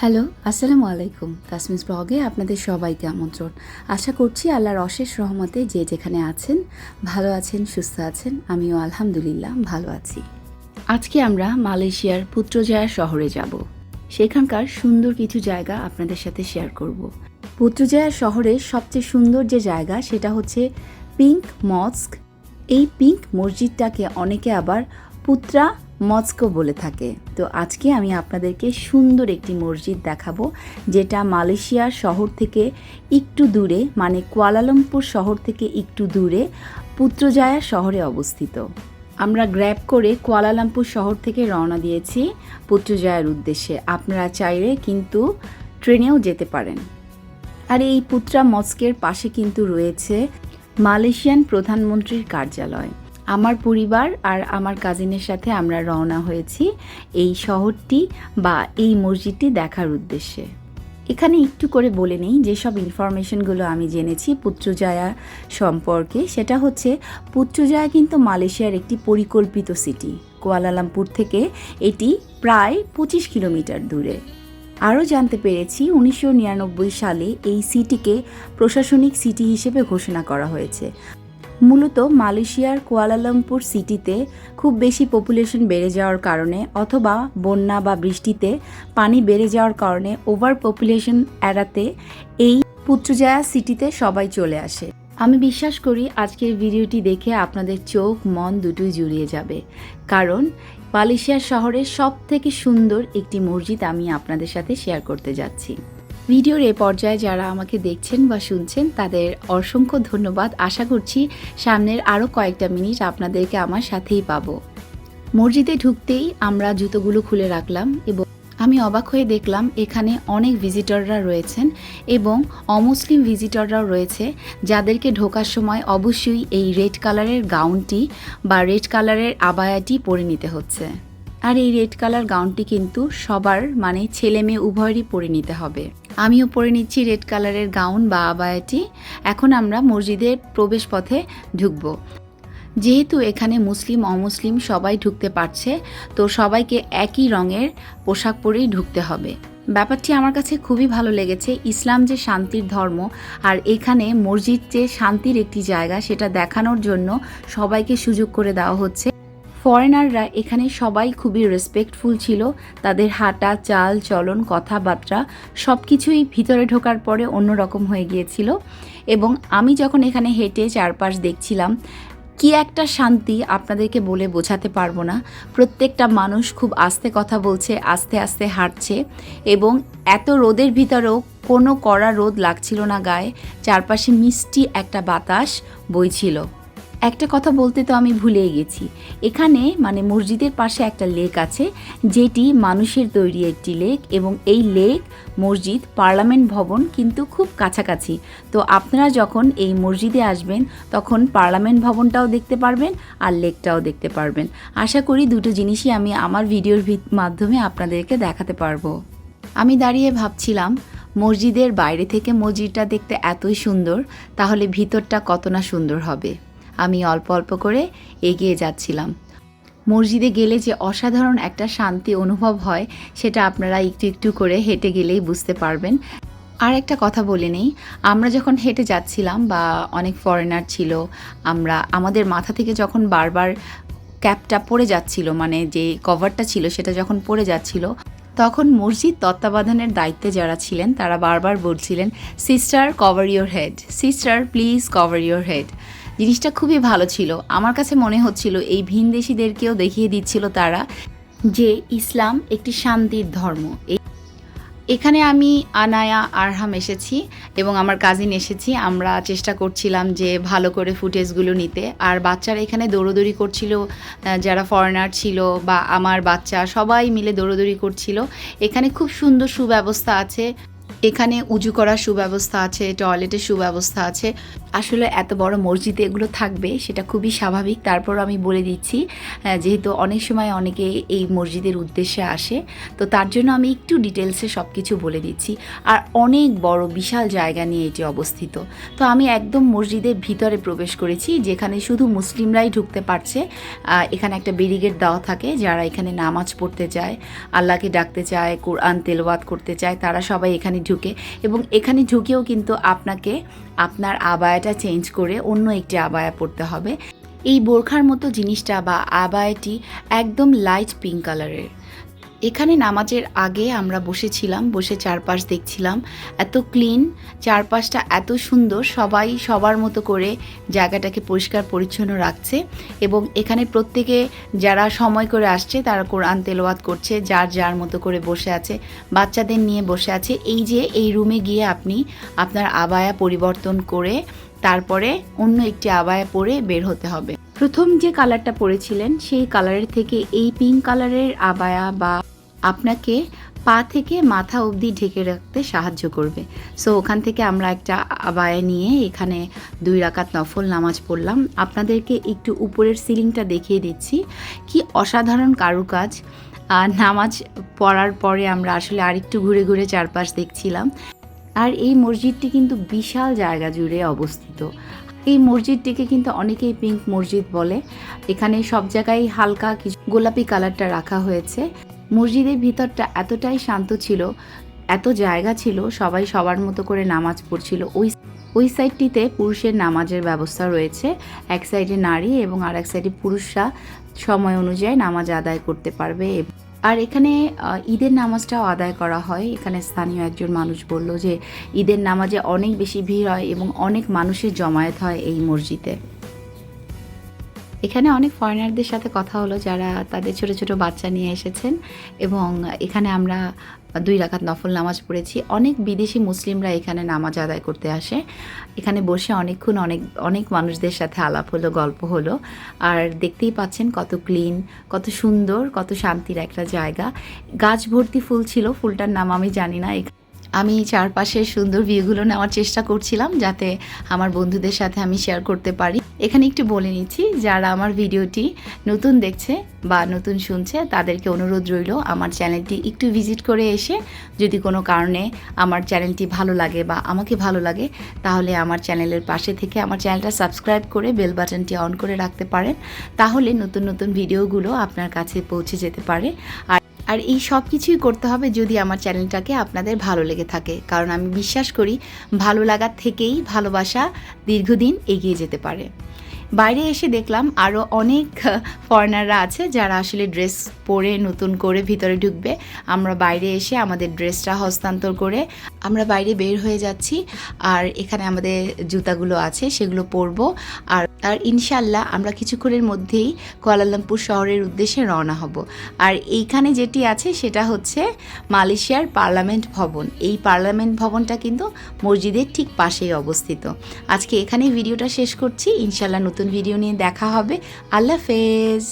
Hello, আসসালামু আলাইকুম। তাসমিস ব্লগে আপনাদের সবাইকে আমন্ত্রণ। আশা করছি আল্লাহর অশেষ রহমতে যে যেখানে আছেন, ভালো আছেন, সুস্থ আছেন, আমিও আলহামদুলিল্লাহ ভালো আছি। আজকে আমরা মালয়েশিয়ার পুত্রজয়া শহরে যাব। সেখানকার সুন্দর কিছু জায়গা আপনাদের সাথে শেয়ার করব। পুত্রজয়া শহরের সবচেয়ে সুন্দর যে জায়গা, সেটা হচ্ছে পিঙ্ক মস্ক। এই পিঙ্ক মসজিদটাকে অনেকে আবার পুত্রা মস্কো বলে থাকে। তো আজকে আমি আপনাদেরকে সুন্দর একটি মসজিদ দেখাবো, যেটা মালয়েশিয়ার শহর থেকে একটু দূরে মানে কুয়ালালামপুর শহর থেকে একটু দূরে, পুত্রজায়া শহরে অবস্থিত। আমরা গ্র্যাব করে কুয়ালালামপুর শহর থেকে রওনা দিয়েছি পুত্রজায়ার উদ্দেশ্যে। আপনারা চাইলে কিন্তু ট্রেনেও যেতে পারেন। আর এই পুত্রা মস্কের পাশে কিন্তু রয়েছে মালয়েশিয়ান প্রধানমন্ত্রীর কার্যালয়। আমার পরিবার আর আমার কাজিনের সাথে আমরা রওনা হয়েছি এই শহরটি বা এই মসজিদটি দেখার উদ্দেশ্যে। এখানে একটু করে বলে নেই, যেসব ইনফরমেশনগুলো আমি জেনেছি পুত্রজায়া সম্পর্কে, সেটা হচ্ছে পুত্রজায়া কিন্তু মালয়েশিয়ার একটি পরিকল্পিত সিটি কুয়ালালামপুর থেকে এটি প্রায় পঁচিশ কিলোমিটার দূরে। আরও জানতে পেরেছি, উনিশশো নিরানব্বই সালে এই সিটিকে প্রশাসনিক সিটি হিসেবে ঘোষণা করা হয়েছে। মূলত মালয়েশিয়ার কুয়ালালামপুর সিটিতে খুব বেশি পপুলেশন বেড়ে যাওয়ার কারণে অথবা বন্যা বা বৃষ্টিতে পানি বেড়ে যাওয়ার কারণে ওভার পপুলেশন এড়াতে এই পুত্রজায়া সিটিতে সবাই চলে আসে। আমি বিশ্বাস করি আজকের ভিডিওটি দেখে আপনাদের চোখ, মন দুটোই জুড়িয়ে যাবে। কারণ মালয়েশিয়ার শহরের সব থেকে সুন্দর একটি মসজিদ আমি আপনাদের সাথে শেয়ার করতে যাচ্ছি। ভিডিওর এ পর্যায়ে যারা আমাকে দেখছেন বা শুনছেন, তাদের অসংখ্য ধন্যবাদ। আশা করছি সামনের আরও কয়েকটা মিনিট আপনাদেরকে আমার সাথেই পাবো। মসজিদে ঢুকতেই আমরা জুতোগুলো খুলে রাখলাম এবং আমি অবাক হয়ে দেখলাম এখানে অনেক ভিজিটররা রয়েছেন এবং অমুসলিম ভিজিটররাও রয়েছে যাদেরকে ঢোকার সময় অবশ্যই এই রেড কালারের গাউনটি বা রেড কালারের আবায়াটি পরে নিতে হচ্ছে। আর এই রেড কালার গাউনটি কিন্তু সবার মানে ছেলে মেয়ে উভয়েরই পরে নিতে হবে। আমিও পরে নিচ্ছি রেড কালারের গাউন বা আবায়াটি এখন আমরা মসজিদের প্রবেশ পথে ঢুকবো। যেহেতু এখানে মুসলিম, অমুসলিম সবাই ঢুকতে পারছে, তো সবাইকে একই রঙের পোশাক পরেই ঢুকতে হবে। ব্যাপারটি আমার কাছে খুবই ভালো লেগেছে। ইসলাম যে শান্তির ধর্ম আর এখানে মসজিদ যে শান্তির একটি জায়গা, সেটা দেখানোর জন্য সবাইকে সুযোগ করে দেওয়া হচ্ছে। ফরেনাররা এখানে সবাই খুবই রেসপেক্টফুল ছিল। তাদের হাঁটা, চাল, চলন, কথাবার্তা সব কিছুই ভিতরে ঢোকার পরে অন্যরকম হয়ে গিয়েছিল। এবং আমি যখন এখানে হেঁটে চারপাশ দেখছিলাম, কি একটা শান্তি আপনাদেরকে বলে বোঝাতে পারব না। প্রত্যেকটা মানুষ খুব আস্তে কথা বলছে, আস্তে আস্তে হাঁটছে এবং এত রোদের ভিতরেও কোনো কড়া রোদ লাগছিল না গায়ে। চারপাশে মিষ্টি একটা বাতাস বইছিল। একটা কথা বলতে তো আমি ভুলেই গেছি। এখানে মানে মসজিদের পাশে একটা লেক আছে, যেটি মানুষের তৈরি একটি লেক এবং এই লেক, মসজিদ, পার্লামেন্ট ভবন কিন্তু খুব কাছাকাছি। তো আপনারা যখন এই মসজিদে আসবেন, তখন পার্লামেন্ট ভবনটাও দেখতে পারবেন আর লেকটাও দেখতে পারবেন। আশা করি দুটো জিনিসই আমি আমার ভিডিওর মাধ্যমে আপনাদেরকে দেখাতে পারব। আমি দাঁড়িয়ে ভাবছিলাম, মসজিদের বাইরে থেকে মসজিদটা দেখতে এতই সুন্দর, তাহলে ভিতরটা কত না সুন্দর হবে। আমি অল্প অল্প করে এগিয়ে যাচ্ছিলাম। মসজিদে গেলে যে অসাধারণ একটা শান্তি অনুভব হয়, সেটা আপনারা একটু একটু করে হেঁটে গেলেই বুঝতে পারবেন। আর একটা কথা বলে নেই, আমরা যখন হেঁটে যাচ্ছিলাম বা অনেক ফরেনার ছিল, আমরা, আমাদের মাথা থেকে যখন বারবার ক্যাপটা পড়ে যাচ্ছিল মানে যে কভারটা ছিল সেটা যখন পড়ে যাচ্ছিল, তখন মসজিদ তত্ত্বাবধানের দায়িত্বে যারা ছিলেন, তারা বারবার বলছিলেন sister cover your head sister please cover your head জিনিসটা খুবই ভালো ছিল। আমার কাছে মনে হচ্ছিল এই ভিনদেশিদেরকেও দেখিয়ে দিচ্ছিল তারা যে ইসলাম একটি শান্তির ধর্ম। এখানে আমি আনায়া আরহাম এসেছি এবং আমার কাজিন এসেছি। আমরা চেষ্টা করছিলাম যে ভালো করে ফুটেজগুলো নিতে। আর বাচ্চারা এখানে দৌড়োদৌড়ি করছিল যারা ফরেনার ছিল বা আমার বাচ্চা সবাই মিলে দৌড়োদৌড়ি করছিল। এখানে খুব সুন্দর সুব্যবস্থা আছে। এখানে উজু করার সুব্যবস্থা আছে, টয়লেটের সুব্যবস্থা আছে। আসলে এত বড় মসজিদে এগুলো থাকবে, সেটা খুবই স্বাভাবিক। তারপর আমি বলে দিচ্ছি যেহেতু অনেক সময় অনেকে এই মসজিদের উদ্দেশ্যে আসে, তো তার জন্য আমি একটু ডিটেলসে সব কিছু বলে দিচ্ছি। আর অনেক বড়, বিশাল জায়গা নিয়ে এটি অবস্থিত। তো আমি একদম মসজিদের ভিতরে প্রবেশ করেছি, যেখানে শুধু মুসলিমরাই ঢুকতে পারছে। এখানে একটা ব্যারিগেড দেওয়া থাকে, যারা এখানে নামাজ পড়তে চায়, আল্লাহকে ডাকতে চায়, কোরআন তেলওয়াত করতে চায়, তারা সবাই এখানে ঢুকে এবং এখানে ঢুকেও কিন্তু আপনাকে আপনার আবায়াটা চেঞ্জ করে অন্য একটি আবায়া পড়তে হবে। এই বোরখার মতো জিনিসটা বা আবায়াটি একদম লাইট পিঙ্ক কালারের এখানে নামাজের আগে আমরা বসেছিলাম, বসে চারপাশ দেখছিলাম। এত ক্লিন, চারপাশটা এত সুন্দর, সবাই সবার মতো করে জায়গাটাকে পরিষ্কার পরিচ্ছন্ন রাখছে এবং এখানে প্রত্যেকে যারা সময় করে আসছে, তারা কোরআন তেলাওয়াত করছে, যার যার মতো করে বসে আছে, বাচ্চাদের নিয়ে বসে আছে। এই যে, এই রুমে গিয়ে আপনি আপনার আবায়া পরিবর্তন করে তারপরে অন্য একটি আবায়া পরে বের হতে হবে। প্রথম যে কালারটা পরেছিলেন, সেই কালারের থেকে এই পিঙ্ক কালারের আবায়া বা আপনাকে পা থেকে মাথা অবধি ঢেকে রাখতে সাহায্য করবে। সো ওখান থেকে আমরা একটা আবায়া নিয়ে এখানে দুই রাকাত নফল নামাজ পড়লাম। আপনাদেরকে একটু উপরের সিলিংটা দেখিয়ে দিচ্ছি। কি অসাধারণ কারুকাজ। নামাজ পড়ার পরে আমরা আসলে আরেকটু ঘুরে ঘুরে চারপাশ দেখছিলাম। আর এই মসজিদটি কিন্তু বিশাল জায়গা জুড়ে অবস্থিত। এই মসজিদটিকে কিন্তু অনেকেই পিঙ্ক মসজিদ বলে। এখানে সব জায়গায় হালকা কিছু গোলাপি কালারটা রাখা হয়েছে। মসজিদের ভিতরটা এতটাই শান্ত ছিল, এত জায়গা ছিল, সবাই সবার মতো করে নামাজ পড়ছিল। ওই ওই সাইডটিতে পুরুষের নামাজের ব্যবস্থা রয়েছে। এক সাইডে নারী এবং আর এক সাইডে পুরুষরা সময় অনুযায়ী নামাজ আদায় করতে পারবে। আর এখানে ঈদের নামাজটাও আদায় করা হয়। এখানে স্থানীয় একজন মানুষ বলল যে, ঈদের নামাজে অনেক বেশি ভিড় হয় এবং অনেক মানুষের জমায়েত হয় এই মসজিদে। এখানে অনেক ফরেনারদের সাথে কথা হলো যারা তাদের ছোট ছোট বাচ্চা নিয়ে এসেছেন এবং এখানে আমরা দুই রাকাত নফল নামাজ পড়েছি। অনেক বিদেশি মুসলিমরা এখানে নামাজ আদায় করতে আসে। এখানে বসে অনেকক্ষণ অনেক অনেক মানুষদের সাথে আলাপ হলো, গল্প হলো। আর দেখতেই পাচ্ছেন কত ক্লিন কত সুন্দর, কত শান্তির একটা জায়গা। গাছ ভর্তি ফুল ছিল, ফুলটার নাম আমি জানি না। আমি চারপাশের সুন্দর ভিউগুলো নেওয়ার চেষ্টা করছিলাম যাতে আমার বন্ধুদের সাথে আমি শেয়ার করতে পারি। এখানে একটু বলে নিচ্ছি, যারা আমার ভিডিওটি নতুন দেখছে বা নতুন শুনছে, তাদেরকে অনুরোধ রইল আমার চ্যানেলটি একটু ভিজিট করে এসে যদি কোনো কারণে আমার চ্যানেলটি ভালো লাগে বা আমাকে ভালো লাগে, তাহলে আমার চ্যানেলের পাশে থেকে আমার চ্যানেলটা সাবস্ক্রাইব করে বেল বাটনটি অন করে রাখতে পারেন। তাহলে নতুন নতুন ভিডিওগুলো আপনার কাছে পৌঁছে যেতে পারে। আর আর এই সব কিছুই করতে হবে যদি আমার চ্যানেলটাকে আপনাদের ভালো লেগে থাকে। কারণ আমি বিশ্বাস করি, ভালো লাগার থেকেই ভালোবাসা দীর্ঘদিন এগিয়ে যেতে পারে। বাইরে এসে দেখলাম আরও অনেক ফরেনাররা আছে যারা আসলে ড্রেস পরে নতুন করে ভিতরে ঢুকবে। আমরা বাইরে এসে আমাদের ড্রেসটা হস্তান্তর করে আমরা বাইরে বের হয়ে যাচ্ছি। আর এখানে আমাদের জুতাগুলো আছে, সেগুলো পরবো। আর আর ইনশাল্লাহ আমরা কিছুক্ষণের মধ্যেই কুয়ালালামপুর শহরের উদ্দেশ্যে রওনা হব। আর এইখানে যেটি আছে সেটা হচ্ছে মালয়েশিয়ার পার্লামেন্ট ভবন। এই পার্লামেন্ট ভবনটা কিন্তু মসজিদের ঠিক পাশেই অবস্থিত। আজকে এখানেই ভিডিওটা শেষ করছি। ইনশাল্লাহ নতুন ভিডিও নিয়ে দেখা হবে। আল্লাহ হাফেজ।